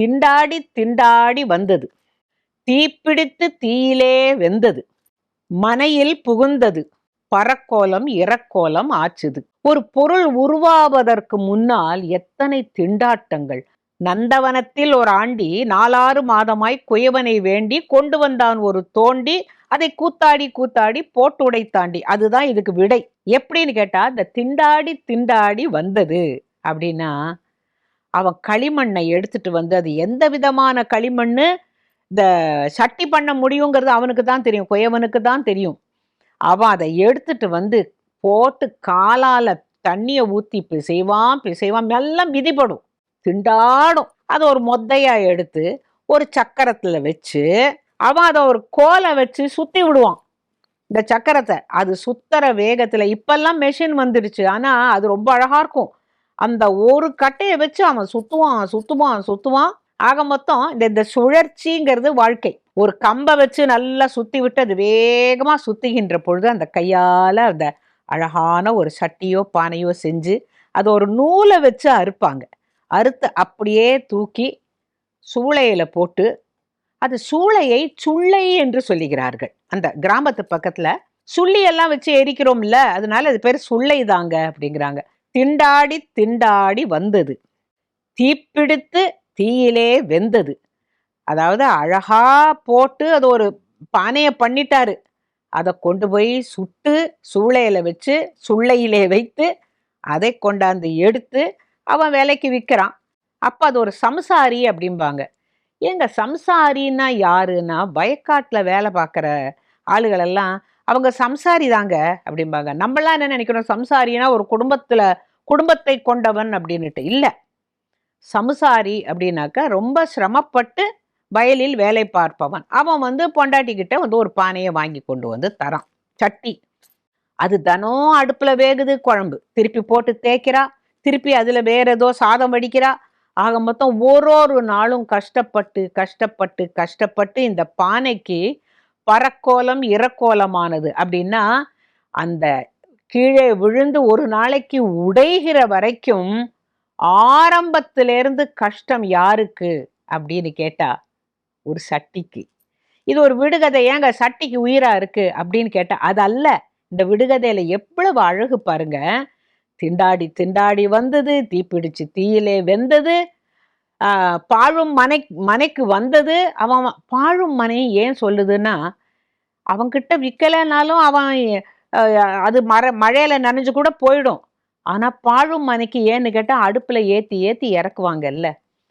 திண்டாடி திண்டாடி வந்தது. தீப்பிடித்து தீயிலே வெந்தது. மனையில் புகுந்தது. பறக்கோலம் இறக்கோலம் ஆச்சுது. ஒரு பொருள் உருவாவதற்கு முன்னால் எத்தனை திண்டாட்டங்கள். நந்தவனத்தில் ஒரு ஆண்டி நாலாறு மாதமாய் குயவனை வேண்டி கொண்டு வந்தான் ஒரு தோண்டி. அதை கூத்தாடி கூத்தாடி போட்டு உடைத்தாண்டி. அதுதான் இதுக்கு விடை. எப்படின்னு கேட்டா இந்த திண்டாடி திண்டாடி வந்தது அப்படின்னா அவன் களிமண்ணை எடுத்துட்டு வந்து அது எந்த விதமான களிமண்ணு? இந்த சட்டி பண்ண முடியுங்கிறது அவனுக்கு தான் தெரியும் குயவனுக்கு தான் தெரியும். அவன் அதை எடுத்துட்டு வந்து போட்டு காலால தண்ணியை ஊத்தி பிசைவான் பிசைவான் எல்லாம் மிதிப்படும் திண்டாடும். அதை ஒரு மொத்தையா எடுத்து ஒரு சக்கரத்துல வச்சு அவன் அதை ஒரு கோலை வச்சு சுத்தி விடுவான். இந்த சக்கரத்தை அது சுத்தர வேகத்துல இப்பெல்லாம் மெஷின் வந்துடுச்சு ஆனா அது ரொம்ப அழகா இருக்கும். அந்த ஒரு கட்டையை வச்சு அவன் சுத்துவான் சுத்துவான் சுத்துவான். ஆக மொத்தம் இந்த இந்த சுழற்சிங்கிறது வாழ்க்கை. ஒரு கம்பை வச்சு நல்லா சுத்தி விட்டு அது வேகமா சுத்துகின்ற பொழுது அந்த கையால அந்த அழகான ஒரு சட்டியோ பானையோ செஞ்சு அது ஒரு நூலை வச்சு அறுப்பாங்க. அறுத்து அப்படியே தூக்கி சூளையில போட்டு அது சூளையை சுள்ளை என்று சொல்லுகிறார்கள். அந்த கிராமத்து பக்கத்துல சுள்ளி எல்லாம் வச்சு எரிக்கிறோம்ல அதனால அது பேர் சுள்ளை தாங்க அப்படிங்கிறாங்க. திண்டாடி திண்டாடி வந்தது. தீப்பிடித்து தீயிலே வெந்தது. அதாவது அழகா போட்டு அது ஒரு பானையை பண்ணிட்டாரு. அதை கொண்டு போய் சுட்டு சூளையில வச்சு சுள்ளையிலே வைத்து அதை கொண்டாந்து எடுத்து அவன் விலைக்கு விற்கிறான் அப்போ அது ஒரு சம்சாரி அப்படிம்பாங்க. ஏங்க சம்சாரின்னா யாருன்னா வயக்காட்டில் வேலை பார்க்குற ஆளுகளெல்லாம் அவங்க சம்சாரி தாங்க அப்படிம்பாங்க. நம்மளாம் என்ன நினைக்கிறோம் சம்சாரினா ஒரு குடும்பத்தில் குடும்பத்தை கொண்டவன் அப்படின்னுட்டு. இல்லை. சம்சாரி அப்படின்னாக்க ரொம்ப சிரமப்பட்டு வயலில் வேலை பார்ப்பவன். அவன் வந்து பொண்டாட்டிக்கிட்ட வந்து ஒரு பானையை வாங்கி கொண்டு வந்து தரான். சட்டி. அது தினம் அடுப்பில் வேகுது குழம்பு. திருப்பி போட்டு தேய்க்கிறா. திருப்பி அதில் வேற ஏதோ சாதம் வடிக்கிறா. ஆக மொத்தம் ஒரு ஒரு நாளும் கஷ்டப்பட்டு கஷ்டப்பட்டு கஷ்டப்பட்டு இந்த பானைக்கு பறக்கோலம் இறக்கோலமானது அப்படின்னா அந்த கீழே விழுந்து ஒரு நாளைக்கு உடைகிற வரைக்கும் ஆரம்பத்திலேருந்து கஷ்டம் யாருக்கு? அப்படின்னு கேட்டா ஒரு சட்டிக்கு. இது ஒரு விடுகதை. ஏங்க சட்டிக்கு உயிரா இருக்கு? அப்படின்னு கேட்டா அது அல்ல. இந்த விடுகதையில எவ்வளவு அழகு பாருங்க. திண்டாடி திண்டாடி வந்தது தீப்பிடிச்சு தீயிலே வெந்தது ஆஹ் பாழும் மனை மனைக்கு வந்தது. அவன் பாழும் மனை ஏன் சொல்லுதுன்னா அவங்கிட்ட விற்கலைனாலும் அவன் அது மர மழையில நனைஞ்சு கூட போயிடும். ஆனா பாழும் மனைக்கு ஏன்னு கேட்டால் அடுப்புல ஏத்தி ஏத்தி இறக்குவாங்கல்ல.